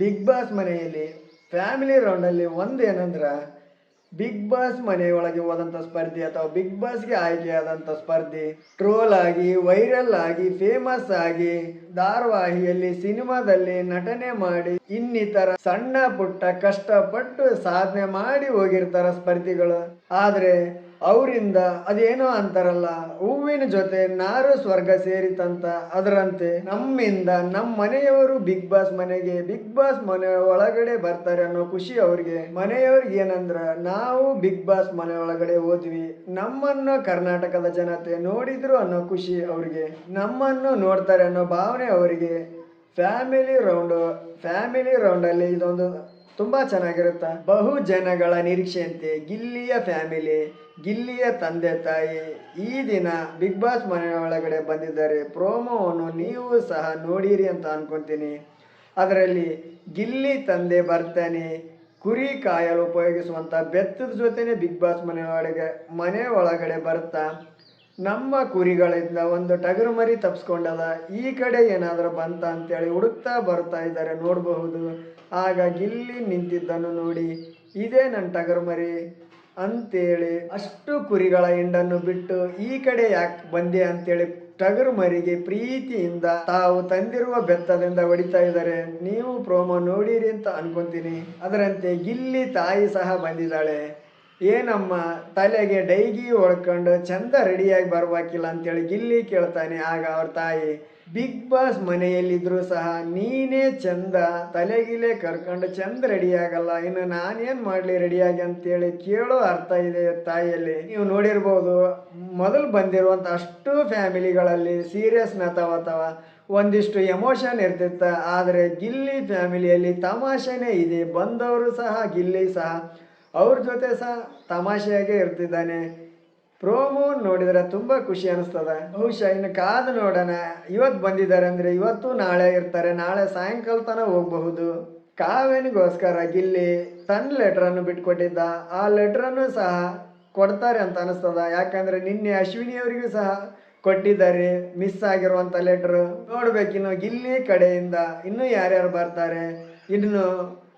Big Boss ಮನೆಯಲ್ಲಿ family ರೌಂಡಲ್ಲಿ ಏನಂದ್ರೆ ಬಿಗ್ ಬಾಸ್ ಮನೆಯೊಳಗೆ ಹೋದಂಥ ಸ್ಪರ್ಧೆ ಅಥವಾ ಬಿಗ್ ಬಾಸ್ಗೆ ಆಯ್ಕೆಯಾದಂಥ ಸ್ಪರ್ಧಿ. ಟ್ರೋಲ್ ಆಗಿ ವೈರಲ್ ಆಗಿ ಫೇಮಸ್ ಆಗಿ, ಧಾರಾವಾಹಿಯಲ್ಲಿ, ಸಿನಿಮಾದಲ್ಲಿ ನಟನೆ ಮಾಡಿ, ಇನ್ನಿತರ ಸಣ್ಣ ಪುಟ್ಟ ಕಷ್ಟಪಟ್ಟು ಸಾಧನೆ ಮಾಡಿ ಹೋಗಿರ್ತಾರ ಸ್ಪರ್ಧಿಗಳು. ಆದ್ರೆ ಅವರಿಂದ ಅದೇನೋ ಅಂತಾರಲ್ಲ, ಹೂವಿನ ಜೊತೆ ನಾರು ಸ್ವರ್ಗ ಸೇರಿತಂತ ಅದರಂತೆ ನಮ್ಮಿಂದ ನಮ್ಮ ಮನೆಯವರು ಬಿಗ್ ಬಾಸ್ ಮನೆಗೆ, ಬಿಗ್ ಬಾಸ್ ಮನೆ ಒಳಗಡೆ ಬರ್ತಾರೆ ಅನ್ನೋ ಖುಷಿ ಅವ್ರಿಗೆ. ಮನೆಯವ್ರಿಗೆ ಏನಂದ್ರ, ನಾವು ಬಿಗ್ ಬಾಸ್ ಮನೆ ಒಳಗಡೆ ಹೋದ್ವಿ. ನಮ್ಮನ್ನು ಕರ್ನಾಟಕದ ಜನತೆ ನೋಡಿದ್ರು ಅನ್ನೋ ಖುಷಿ ಅವ್ರಿಗೆ. ನಮ್ಮನ್ನು ನೋಡ್ತಾರೆ ಅನ್ನೋ ಭಾವನೆ ಅವರಿಗೆ. ಫ್ಯಾಮಿಲಿ ರೌಂಡ್, ಫ್ಯಾಮಿಲಿ ರೌಂಡಲ್ಲಿ ಇದೊಂದು ತುಂಬ ಚೆನ್ನಾಗಿರುತ್ತೆ? ಬಹು ಜನಗಳ ನಿರೀಕ್ಷೆಯಂತೆ ಗಿಲ್ಲಿಯ ಫ್ಯಾಮಿಲಿ, ಗಿಲ್ಲಿಯ ತಂದೆ ತಾಯಿ ಈ ದಿನ ಬಿಗ್ ಬಾಸ್ ಮನೆಯ ಒಳಗಡೆ ಬಂದಿದ್ದಾರೆ. ಪ್ರೋಮೋವನ್ನು ನೀವು ಸಹ ನೋಡಿರಿ ಅಂತ ಅನ್ಕೊಂತೀನಿ. ಅದರಲ್ಲಿ ಗಿಲ್ಲಿ ತಂದೆ ಬರ್ತಾನೆ, ಕುರಿ ಕಾಯಲು ಉಪಯೋಗಿಸುವಂಥ ಬೆತ್ತದ ಜೊತೆನೆ ಬಿಗ್ ಬಾಸ್ ಮನೆ ಒಳಗೆ ಮನೆ ಒಳಗಡೆ ಬರ್ತಾ ನಮ್ಮ ಕುರಿಗಳಿಂದ ಒಂದು ಟಗರು ಮರಿ ತಪ್ಸ್ಕೊಂಡದ ಈ ಕಡೆ ಏನಾದರೂ ಬಂತ ಅಂತೇಳಿ ಹುಡುಕ್ತಾ ಬರ್ತಾ ಇದ್ದಾರೆ ನೋಡಬಹುದು. ಆಗ ಗಿಲ್ಲಿ ನಿಂತಿದ್ದನ್ನು ನೋಡಿ, ಇದೇ ನನ್ನ ಟಗರು ಮರಿ ಅಂತೇಳಿ ಅಷ್ಟು ಕುರಿಗಳ ಹಿಂಡನ್ನು ಬಿಟ್ಟು, ಈ ಕಡೆ ಯಾಕೆ ಬಂದೆ ಅಂತೇಳಿ ಟಗರು ಮರಿಗೆ ಪ್ರೀತಿಯಿಂದ ತಾವು ತಂದಿರುವ ಬೆತ್ತದಿಂದ ಹೊಡಿತಾ ಇದ್ದಾರೆ. ನೀವು ಪ್ರೋಮೋ ನೋಡಿರಿ ಅಂತ ಅನ್ಕೊಂತೀನಿ. ಅದರಂತೆ ಗಿಲ್ಲಿ ತಾಯಿ ಸಹ ಬಂದಿದ್ದಾಳೆ. ಏನಮ್ಮ ತಲೆಗೆ ಡೈಗಿ ಹೊಡ್ಕೊಂಡು ಚಂದ ರೆಡಿಯಾಗಿ ಬರ್ಬೇಕಿಲ್ಲ ಅಂತೇಳಿ ಗಿಲ್ಲಿ ಕೇಳ್ತಾನೆ. ಆಗ ಅವ್ರ ತಾಯಿ, ಬಿಗ್ ಬಾಸ್ ಮನೆಯಲ್ಲಿದ್ರು ಸಹ ನೀನೇ ಚಂದ, ತಲೆಗಿಲೆ ಕರ್ಕೊಂಡು ಚಂದ ರೆಡಿಯಾಗಲ್ಲ, ಇನ್ನು ನಾನೇನು ಮಾಡ್ಲಿ ರೆಡಿಯಾಗಿ ಅಂತೇಳಿ ಕೇಳೋ ಅರ್ಥ ಇದೆ ತಾಯಿಯಲ್ಲಿ. ನೀವು ನೋಡಿರ್ಬೋದು, ಮೊದಲು ಬಂದಿರುವಂತ ಅಷ್ಟು ಫ್ಯಾಮಿಲಿಗಳಲ್ಲಿ ಸೀರಿಯಸ್ನ ಅಥವಾ ಒಂದಿಷ್ಟು ಎಮೋಷನ್ ಇರ್ತಿತ್ತ. ಆದರೆ ಗಿಲ್ಲಿ ಫ್ಯಾಮಿಲಿಯಲ್ಲಿ ತಮಾಷೆನೇ ಇದೆ. ಬಂದವರು ಸಹ, ಗಿಲ್ಲಿ ಸಹ ಅವ್ರ ಜೊತೆ ಸಹ ತಮಾಷೆಯಾಗೇ ಇರ್ತಿದ್ದಾನೆ. ಪ್ರೋಮೋ ನೋಡಿದ್ರೆ ತುಂಬ ಖುಷಿ ಅನಿಸ್ತದ. ಬಹುಶಃ ಇನ್ನು ಕಾದು ನೋಡೋಣ. ಇವತ್ತು ಬಂದಿದ್ದಾರೆ ಅಂದರೆ ಇವತ್ತು ನಾಳೆ ಇರ್ತಾರೆ. ನಾಳೆ ಸಾಯಂಕಾಲ ತನಕ ಹೋಗಬಹುದು. ಕಾವೇನಿಗೋಸ್ಕರ ಗಿಲ್ಲಿ ತನ್ನ ಲೆಟ್ರನ್ನು ಬಿಟ್ಕೊಟ್ಟಿದ್ದ. ಆ ಲೆಟ್ರನ್ನು ಸಹ ಕೊಡ್ತಾರೆ ಅಂತ ಅನಿಸ್ತದ. ಯಾಕಂದ್ರೆ ನಿನ್ನೆ ಅಶ್ವಿನಿ ಅವರಿಗೂ ಸಹ ಕೊಟ್ಟಿದ್ದಾರೆ. ಮಿಸ್ ಆಗಿರುವಂಥ ಲೆಟ್ರು ನೋಡ್ಬೇಕಿನ್ನು ಗಿಲ್ಲಿ ಕಡೆಯಿಂದ. ಇನ್ನೂ ಯಾರ್ಯಾರು ಬರ್ತಾರೆ? ಇನ್ನು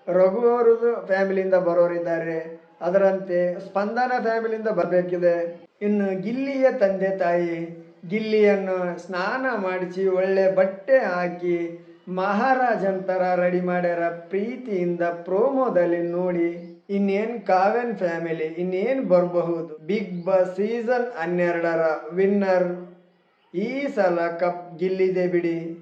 ರಘು ಅವರದು ಫ್ಯಾಮಿಲಿಯಿಂದ ಬರೋರಿದ್ದಾರೆ. ಅದರಂತೆ ಸ್ಪಂದನ ಫ್ಯಾಮಿಲಿಯಿಂದ ಬರಬೇಕಿದೆ. ಇನ್ನು ಗಿಲ್ಲಿಯ ತಂದೆ ತಾಯಿ ಗಿಲ್ಲಿಯನ್ನು ಸ್ನಾನ ಮಾಡಿಸಿ ಒಳ್ಳೆ ಬಟ್ಟೆ ಹಾಕಿ ಮಹಾರಾಜನ್ ಥರ ರೆಡಿ ಮಾಡ್ಯಾರ ಪ್ರೀತಿಯಿಂದ ಪ್ರೋಮೋದಲ್ಲಿ ನೋಡಿ ಇನ್ನೇನು ಕಾವೆನ್ ಫ್ಯಾಮಿಲಿ, ಇನ್ನೇನು ಬರಬಹುದು. ಬಿಗ್ ಬಾಸ್ ಸೀಸನ್ ಹನ್ನೆರಡರ ವಿನ್ನರ್ ಈ ಸಲ ಕಪ್ ಗಿಲ್ಲಿದೆ ಬಿಡಿ.